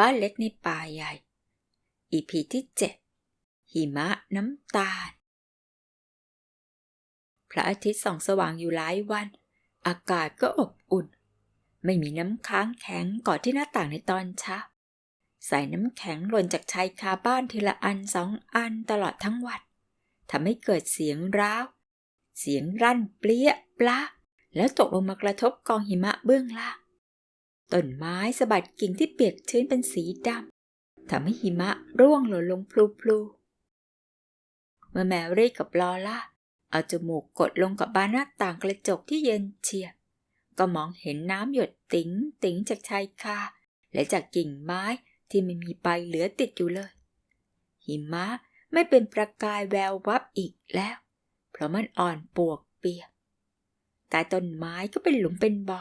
บ้านเล็กในป่าใหญ่อีพีที่เจ็ดหิมะน้ำตาล พระอาทิตย์ส่องสว่างอยู่หลายวัน อากาศก็อบอุ่น ไม่มีน้ำค้างแข็งก่อที่หน้าต่างในตอนเช้าใส่น้ำแข็งหล่นจากชายคาบ้านทีละอันสองอันตลอดทั้งวันทำให้เกิดเสียงร้าว เสียงรั่นเปรี้ยปลาแล้วตกลงมากระทบกองหิมะเบื้องล่าง ต้นไม้สะบัดกิ่งที่เปียกชื้นเป็นสีดำทำให้หิมะร่วงหล่นลงพลูๆเมื่อแมรี่กับลอล่าเอาจมูกกดลงกับบานหน้าต่างกระจกที่เย็นเฉียบ ก็มองเห็นน้ำหยดติ๋งติ๋งจากชายคาและจากกิ่งไม้ที่ไม่มีใบเหลือติดอยู่เลย หิมะไม่เป็นประกายแวววับอีกแล้ว เพราะมันอ่อนปวกเปียกใต้ต้นไม้ก็เป็นหลุมเป็นบ่อ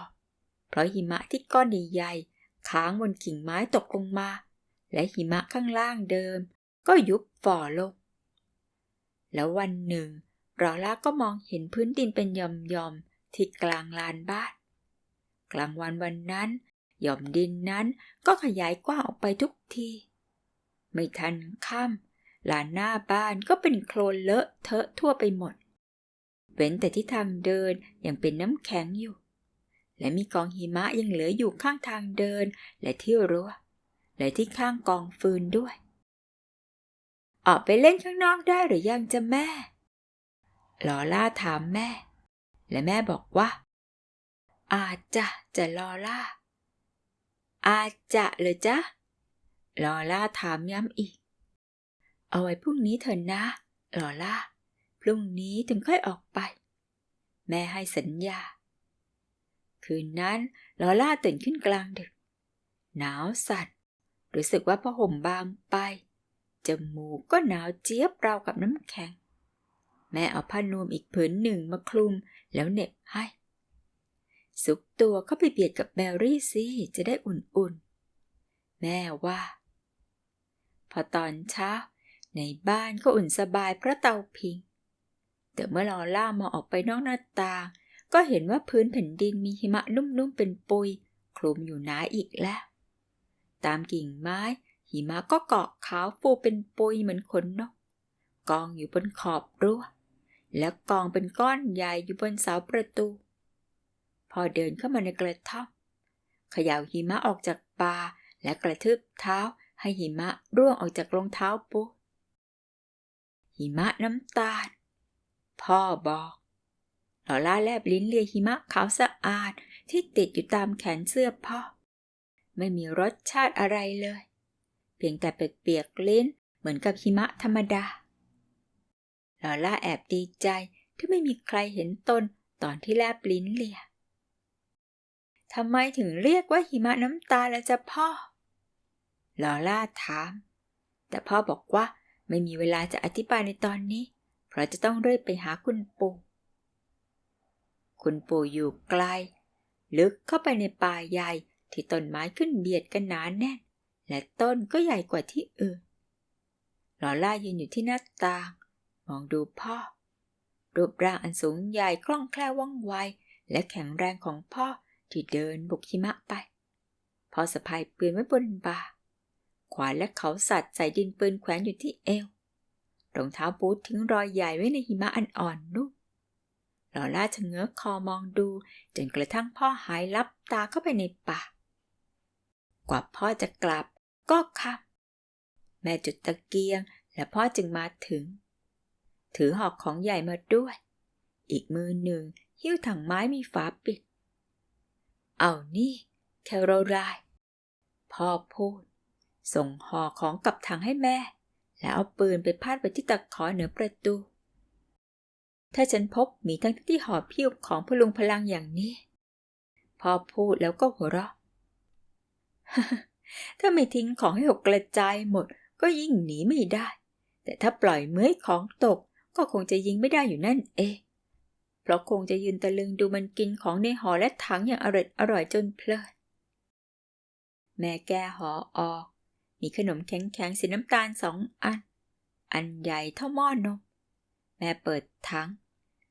เพราะหิมะที่ก้อนใหญ่ๆค้างบนกิ่งไม้ตกลงมา และหิมะข้างล่างเดิม ก็ยุบฝ่อลง แล้ววันหนึ่งรอล่าก็มองเห็นพื้นดินเป็นย่อมยอมที่กลางลานบ้าน กลางวันวันนั้นหย่อมดินนั้นก็ขยายกว้างออกไปทุกที ไม่ทันค่ำลานหน้าบ้านก็เป็นโคลนเลอะเทอะทั่วไปหมด เว้นแต่ที่ทางเดินยังเป็นน้ำแข็งอยู่ และมีกองหิมะยังเหลืออยู่ข้างทางเดิน และที่รั้ว และที่ข้างกองฟืนด้วย ออกไปเล่นข้างนอกได้หรือยังจะแม่ ลอล่าถามแม่ และแม่บอกว่า อาจจะจะลอล่า อาจจะเลยจ๊ะ ลอล่าถามย้ำอีก เอาไว้พรุ่งนี้เถอะนะ ลอล่า พรุ่งนี้ถึงค่อยออกไป แม่ให้สัญญา คืนนั้นลอล่าตื่นขึ้นกลางดึก หนาวสัตว์ รู้สึกว่าผ้าห่มบางไป จมูกก็หนาวเจี๊ยบราวกับน้ำแข็ง แม่เอาผ้านวมอีกผืนหนึ่งมาคลุมแล้วเหน็บให้ สุกตัวเข้าไปเบียดกับแบรี่สิจะได้อุ่นๆ แม่ว่า พอตอนเช้า ในบ้านก็อุ่นสบายเพราะเตาพิง แต่เมื่อลอล่ามองออกไปนอกหน้าต่าง ก็เห็นว่าพื้นแผ่นดินมีหิมะนุ่มๆเป็นปุยคลุมอยู่หนาอีกแล้ว ตามกิ่งไม้ หิมะก็เกาะขาวฟูเป็นปุยเหมือนขนนกกองอยู่บนขอบรั้วและกองเป็นก้อนใหญ่อยู่บนเสาประตู พอเดินเข้ามาในกระท่อมขย่าหิมะออกจากปาและกระทืบเท้าให้หิมะร่วงออกจากรองเท้าปุ๊หิมะน้ำตาล พ่อบอก ลอล่าแลบลิ้นเลียหิมะขาวสะอาดที่ติดอยู่ตามแขนเสื้อพ่อ ไม่มีรสชาติอะไรเลย เพียงแต่เปียกๆลิ้นเหมือนกับหิมะธรรมดาลอล่าแอบดีใจที่ไม่มีใครเห็นตนตอนที่แลบลิ้นเลียทำไมถึงเรียกว่าหิมะน้ำตาล้วจ้ะพ่อ ลอล่าถาม แต่พ่อบอกว่าไม่มีเวลาจะอธิบายในตอนนี้ เพราะจะต้องเรียไปหาคุณปู่ คุณปู่อยู่ไกล ลึกเข้าไปในป่าใหญ่ที่ต้นไม้ขึ้นเบียดกันหนานแน่น และต้นก็ใหญ่กว่าที่อื่นลอล่ายืนอยู่ที่หน้าต่าง มองดูพ่อ รูปร่างอันสูงใหญ่คล่องแคล่วว่องไว และแข็งแรงของพ่อที่เดินบุกหิมะไป พ่อสะพายปืนไว้บนบ่า ขวานและเขาสัตว์ใส่ดินปืนแขวนอยู่ที่เอวรองเท้าบูททิ้งรอยใหญ่ไว้ในหิมะอันอ่อนนุ่ม ลอล่าชะเง้อคอมองดู จนกระทั่งพ่อหายลับตาเข้าไปในป่ากว่าพ่อจะกลับ ก็ค่ำแม่จุดตะเกียง และพ่อจึงมาถึง ถือหอกของใหญ่มาด้วย อีกมือหนึ่งหิ้วถังไม้มีฝาปิด เอานี่ แคโรไลน์พ่อพูด ส่งห่อของกับถังให้แม่ แล้วเอาปืนไปพาดไปที่ตะขอเหนือประตู ถ้าฉันพบมีทั้งที่หอบพิ้วของพลุงพลังอย่างนี้ พอพูดแล้วก็หัวเราะ ถ้าไม่ทิ้งของให้หกกระจายหมด ก็ยิ่งหนีไม่ได้ แต่ถ้าปล่อยเมื่อยของตกก็คงจะยิงไม่ได้อยู่นั่นเอง เพราะคงจะยืนตะลึงดูมันกินของในห่อและถังอย่างอร่อยอร่อยจนเพลิน แม่แก้ห่อออก มีขนมแข็งๆสีน้ำตาลสองอัน อันใหญ่เท่าหม้อนม แม่เปิดถัง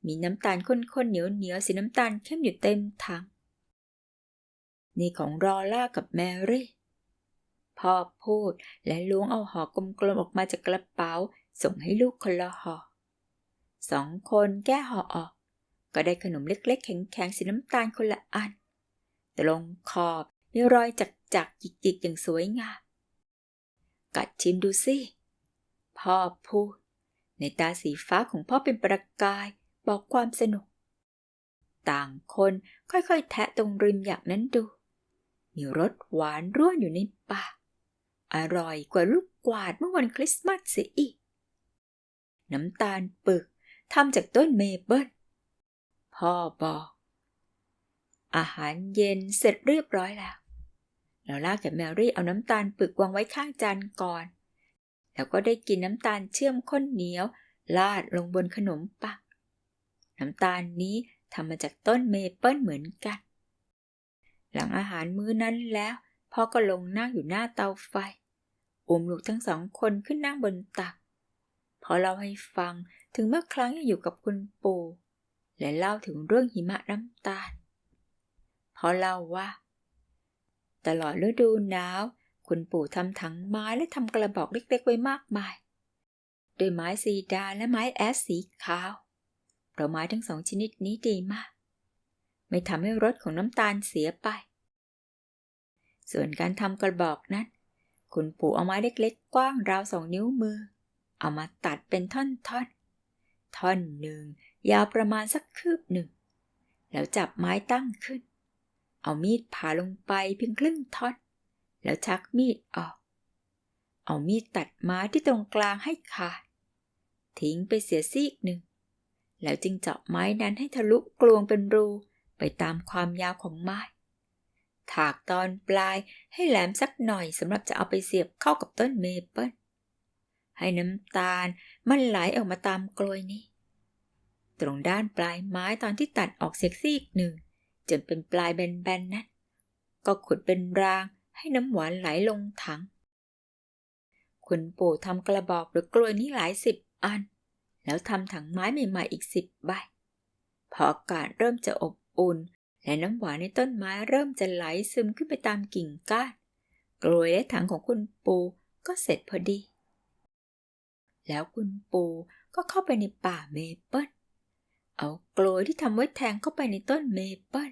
มีน้ำตาลข้นๆเหนียวๆสีน้ำตาลเข้มอยู่เต็มถัง นี่ของรอล่ากับแมรี่ พ่อพูดและล้วงเอาห่อกลมๆออกมาจากกระเป๋า ส่งให้ลูกคนละห่อสองคนแก้ห่อออก ก็ได้ขนมเล็กๆ แข็งๆสีน้ำตาลคนละอัน ตรงขอบมีรอยจักจักๆหยิกๆอย่างสวยงาม กัดชิมดูสิ พ่อพูด ในตาสีฟ้าของพ่อเป็นประกาย บอกความสนุก ต่างคนค่อยๆ แทะตรงริมอย่างนั้นดู มีรสหวานร่วนอยู่ในปากอร่อยกว่าลูกกวาดเมื่อวันคริสต์มาสเสียอีก น้ำตาลปึกทำจากต้นเมเปิลพ่อบอก อาหารเย็นเสร็จเรียบร้อยแล้วเราลากกับแมรี่เอาน้ำตาลปึกวางไว้ข้างจานก่อน แล้วก็ได้กินน้ำตาลเชื่อมข้นเหนียว ลาดลงบนขนมปังน้ำตาลนี้ทำมาจากต้นเมเปิลเหมือนกัน หลังอาหารมื้อนั้นแล้วพ่อก็ลงนั่งอยู่หน้าเตาไฟอุ้มลูกทั้งสองคนขึ้นนั่งบนตักพอเล่าให้ฟังถึงเมื่อครั้งยังอยู่กับคุณปู่และเล่าถึงเรื่องหิมะน้ำตาลพอเล่าว่า ตลอดฤดูหนาว คุณปู่ทำถังไม้และทำกระบอกเล็กๆไว้มากมาย โดยไม้ซีดาและไม้แอสสีขาว เพราะไม้ทั้งสองชนิดนี้ดีมาก ไม่ทำให้รสของน้ำตาลเสียไป ส่วนการทำกระบอกนั้น คุณปู่เอาไม้เล็กๆ กว้างราวสองนิ้วมือ เอามาตัดเป็นท่อนๆ ท่อนหนึ่งยาวประมาณสักคืบหนึ่ง แล้วจับไม้ตั้งขึ้น เอามีดผ่าลงไปเพียงครึ่งท่อน แล้วชักมีดออก เอามีดตัดไม้ที่ตรงกลางให้ขาด ทิ้งไปเสียซีกหนึ่ง แล้วจึงเจาะไม้นั้นให้ทะลุกลวงเป็นรูไปตามความยาวของไม้ ถากตอนปลายให้แหลมสักหน่อยสำหรับจะเอาไปเสียบเข้ากับต้นเมเปิลให้น้ำตาลมันไหลออกมาตามกลวยนี้ ตรงด้านปลายไม้ตอนที่ตัดออกเสียซีกหนึ่ง จนเป็นปลายแบนๆนั้นก็ขุดเป็นราง ให้น้ำหวานไหลลงถัง คุณปู่ทำกระบอกหรือกลวยนี้หลายสิบอัน แล้วทำถังไม้ใหม่ๆอีกสิบใบ พออากาศเริ่มจะอบอุ่น และน้ำหวานในต้นไม้เริ่มจะไหลซึมขึ้นไปตามกิ่งก้าน กลวยและถังของคุณปู่ก็เสร็จพอดี แล้วคุณปู่ก็เข้าไปในป่าเมเปิลเอากลวยที่ทำไว้แทงเข้าไปในต้นเมเปิล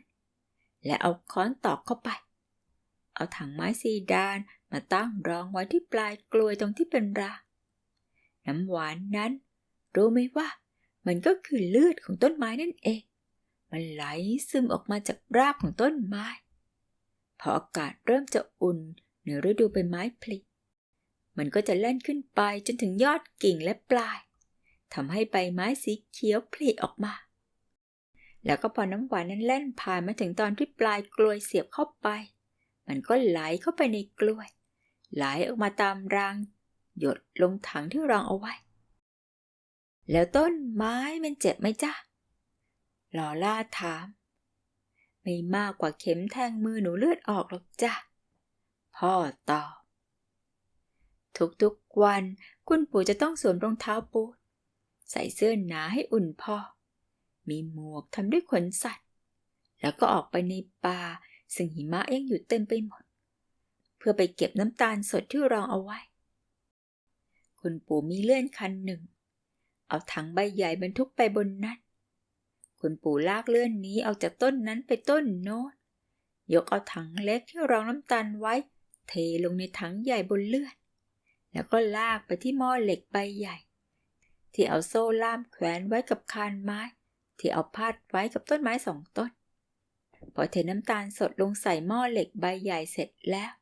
และเอาค้อนตอกเข้าไป เอาถังไม้ซีดานมาตั้งรองไว้ที่ปลายกลวยตรงที่เป็นรางน้ำหวานนั้น รู้ไหมว่า มันก็คือเลือดของต้นไม้นั่นเอง มันไหลซึมออกมาจากรากของต้นไม้ พออากาศเริ่มจะอุ่นในฤดูใบไม้ผลิมันก็จะเล่นขึ้นไปจนถึงยอดกิ่งและปลายทำให้ใบไม้สีเขียวผลิออกมา แล้วก็พอน้ำหวานนั้นแล่นผ่านมาถึงตอนที่ปลายกลวยเสียบเข้าไป มันก็ไหลเข้าไปในกลวย ไหลออกมาตามราง หยดลงถังที่รองเอาไว้ แล้วต้นไม้มันเจ็บไหมจ๊ะลอล่าถาม ไม่มากกว่าเข็มแทงมือหนูเลือดออกหรอกจ้ะ พ่อตอบทุกๆวันคุณปู่จะต้องสวมรองเท้าบูทใส่เสื้อหนาให้อุ่นพอ มีหมวกทำด้วยขนสัตว์ แล้วก็ออกไปในป่า ซึ่งหิมะยังอยู่เต็มไปหมด เพื่อไปเก็บน้ำตาลสดที่รองเอาไว้ คุณปู่มีเลื่อนคันหนึ่ง เอาถังใบใหญ่บรรทุกไปบนนั้น คุณปู่ลากเลื่อนนี้ออกจากต้นนั้นไปต้นโน้น ยกเอาถังเล็กที่รองน้ำตาลไว้ เทลงในถังใหญ่บนเลื่อน แล้วก็ลากไปที่หม้อเหล็กใบใหญ่ ที่เอาโซ่ล่ามแขวนไว้กับคานไม้ ที่เอาพาดไว้กับต้นไม้สองต้น พอเทน้ำตาลสดลงใส่หม้อเหล็กใบใหญ่เสร็จแล้ว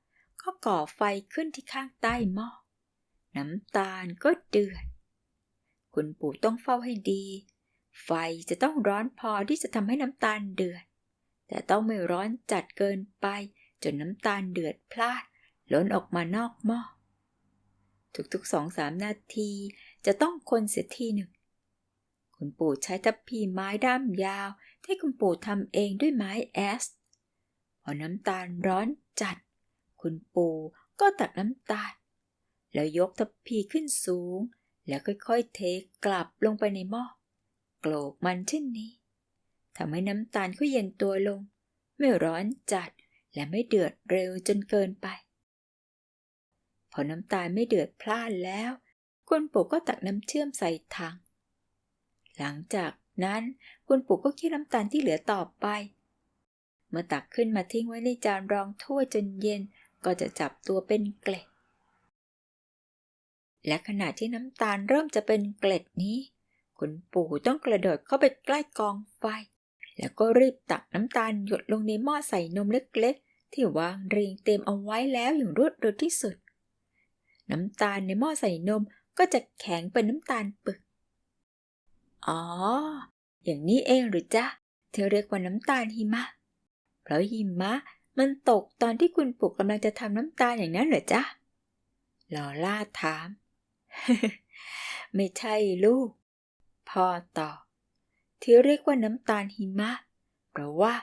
ก็ก่อไฟขึ้นที่ข้างใต้หม้อ น้ำตาลก็เดือด คุณปู่ต้องเฝ้าให้ดี ไฟจะต้องร้อนพอที่จะทำให้น้ำตาลเดือด แต่ต้องไม่ร้อนจัดเกินไป จนน้ำตาลเดือดพลาด ล้นออกมานอกหม้อ ทุกๆสองสามนาทีจะต้องคนเสียทีหนึ่ง คุณปู่ใช้ทัพพีไม้ด้ามยาว ที่คุณปู่ทำเองด้วยไม้แอส พอน้ำตาลร้อนจัด คุณปู่ก็ตักน้ำตาล แล้วยกทัพพีขึ้นสูง แล้วค่อยๆเทกลับลงไปในหม้อโกรกมันเช่นนี้ทำให้น้ำตาลก็เย็นตัวลง ไม่ร้อนจัดและไม่เดือดเร็วจนเกินไป พอน้ำตาลไม่เดือดพล่านแล้ว คุณปู่ก็ตักน้ำเชื่อมใส่ถัง หลังจาก นั้นคุณปู่ก็เคี่ยวน้ำตาลที่เหลือต่อไป เมื่อตักขึ้นมาทิ้งไว้ในจานรองถ้วยจนเย็นก็จะจับตัวเป็นเกล็ด และขณะที่น้ำตาลเริ่มจะเป็นเกล็ดนี้ คุณปู่ต้องกระโดดเข้าไปใกล้กองไฟ แล้วก็รีบตักน้ำตาลหยดลงในหม้อใส่นมเล็กๆ ที่วางเรียงเต็มเอาไว้แล้วอย่างรวดเร็วที่สุด น้ำตาลในหม้อใส่นมก็จะแข็งเป็นน้ำตาลปึก อ๋อ อย่างนี้เองหรือจ๊ะ เธอเรียกว่าน้ำตาลหิมะ เพราะหิมะมันตกตอนที่คุณปู่กำลังจะทำน้ำตาลอย่างนั้นเหรอจ๊ะลอล่าถาม ไม่ใช่ลูก พ่อตอบที่เรียกว่าน้ำตาลหิมะ เพราะว่า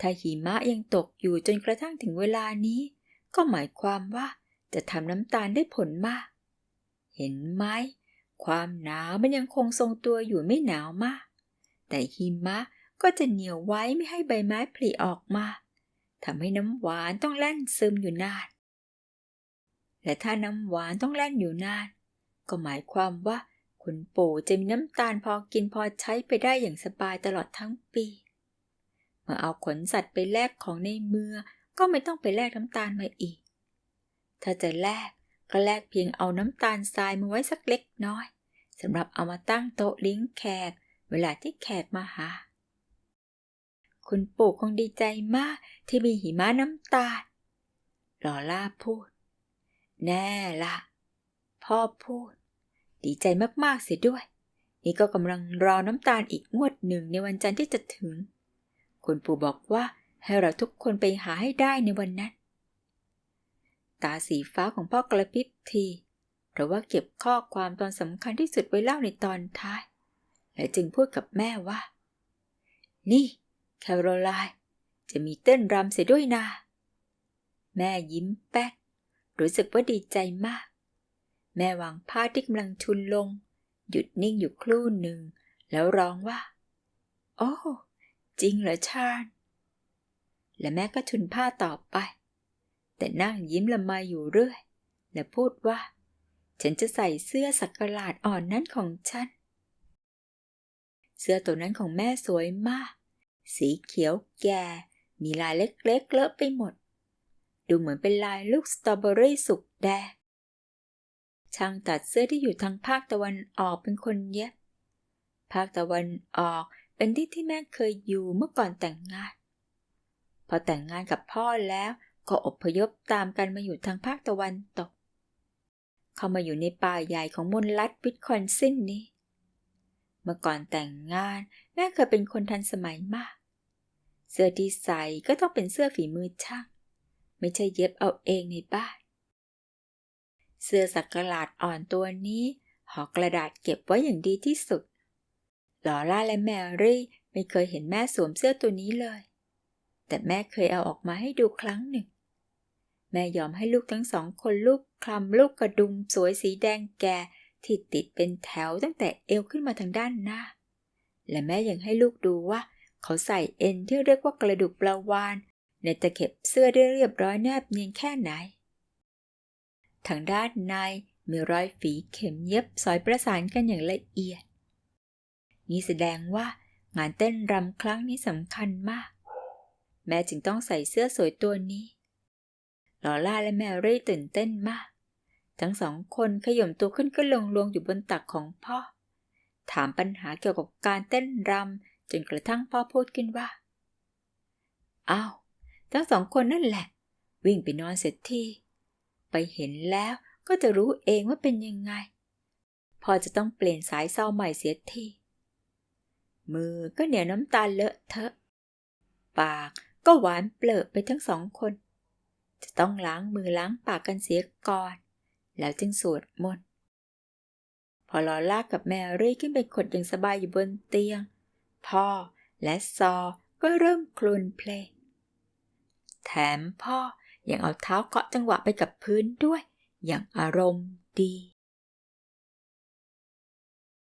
ถ้าหิมะยังตกอยู่จนกระทั่งถึงเวลานี้ ก็หมายความว่าจะทำน้ำตาลได้ผลมาก เห็นไหม ความหนาวมันยังคงทรงตัวอยู่ไม่หนาวมาก แต่หิมะก็จะเหนียวไว้ไม่ให้ใบไม้ผลิออกมาทำให้น้ำหวานต้องแล่นซึมอยู่นาน และถ้าน้ำหวานต้องแล่นอยู่นาน ก็หมายความว่าคุณปู่จะมีน้ำตาลพอกินพอใช้ไปได้อย่างสบายตลอดทั้งปี เมื่อเอาขนสัตว์ไปแลกของในเมืองก็ไม่ต้องไปแลกน้ำตาลมาอีก ถ้าจะแลก ก็แลกเพียงเอาน้ำตาลทรายมาไว้สักเล็กน้อยสำหรับเอามาตั้งโต๊ะลี้งแขก เวลาที่แขกมาหา คุณปู่คงดีใจมากที่มีหิมะน้ำตาลลอล่าพูด แน่ละพ่อพูด ดีใจมากๆเสียด้วย นี่ก็กำลังรอน้ำตาลอีกงวดหนึ่งในวันจันทร์ที่จะถึง คุณปู่บอกว่าให้เราทุกคนไปหาให้ได้ในวันนั้น ตาสีฟ้าของพ่อกระพริบทีเพราะว่าเก็บข้อความตอนสำคัญที่สุดไว้เล่าในตอนท้าย และจึงพูดกับแม่ว่า นี่ แคโรไลน์จะมีเต้นรำเสียด้วยนะแม่ยิ้มแป๊ดรู้สึกว่าดีใจมาก แม่วางผ้าที่กำลังชุนลง หยุดนิ่งอยู่ครู่หนึ่ง แล้วร้องว่า โอ้ จริงเหรอชาญและแม่ก็ชุนผ้าต่อไป แต่นั่งยิ้มละไมอยู่เรื่อย และพูดว่า ฉันจะใส่เสื้อสักหลาดอ่อนนั้นของฉัน เสื้อตัวนั้นของแม่สวยมาก สีเขียวแก่ มีลายเล็กๆเลอะไปหมด ดูเหมือนเป็นลายลูกสตรอเบอรี่สุกแดงช่างตัดเสื้อที่อยู่ทางภาคตะวันออกเป็นคนเย็บ ภาคตะวันออกเป็นที่ที่แม่เคยอยู่เมื่อก่อนแต่งงาน พอแต่งงานกับพ่อแล้ว ก็อพยพตามกันมาอยู่ทางภาคตะวันตก เข้ามาอยู่ในป่าใหญ่ของมณฑลวิสคอนซินนี้ เมื่อก่อนแต่งงานแม่เคยเป็นคนทันสมัยมาก เสื้อที่ใส่ก็ต้องเป็นเสื้อฝีมือช่าง ไม่ใช่เย็บเอาเองในบ้าน เสื้อสักหลาดอ่อนตัวนี้ห่อกระดาษเก็บไว้อย่างดีที่สุดลอร่าและแมรี่ไม่เคยเห็นแม่สวมเสื้อตัวนี้เลย แต่แม่เคยเอาออกมาให้ดูครั้งหนึ่ง แม่ยอมให้ลูกทั้งสองคนลูกคลำลูกกระดุมสวยสีแดงแก่ที่ติดเป็นแถวตั้งแต่เอวขึ้นมาทางด้านหน้า และแม่ยังให้ลูกดูว่า เขาใส่เอ็นที่เรียกว่ากระดูกปลาวาน ในตะเข็บเสื้อได้เรียบร้อยแนบเนียนแค่ไหน ทางด้านในมีรอยฝีเข็มเย็บสอยประสานกันอย่างละเอียด นี่แสดงว่างานเต้นรำครั้งนี้สำคัญมาก แม่จึงต้องใส่เสื้อสวยตัวนี้ ลอล่าและแมรี่ตื่นเต้นมาก ทั้งสองคนขย่มตัวขึ้นก็ลงลงอยู่บนตักของพ่อ ถามปัญหาเกี่ยวกับการเต้นรำจนกระทั่งพ่อพูดขึ้นว่าอ้าวทั้งสองคนนั่นแหละ วิ่งไปนอนเสร็จที่ ไปเห็นแล้วก็จะรู้เองว่าเป็นยังไง พ่อจะต้องเปลี่ยนสายเศร้าใหม่เสียทีมือก็เหนียวน้ำตาลเลอะเทอะ ปากก็หวานเปลอะไปทั้งสองคน จะต้องล้างมือล้างปากกันเสียก่อน แล้วจึงสวดมนต์พอลอล่ากับแมรี่ขึ้นไปขดอย่างสบายอยู่บนเตียง พ่อและซอก็เริ่มคลุนเพลง แถมพ่อยังเอาเท้าเกาะจังหวะไปกับพื้นด้วย อย่างอารมณ์ดี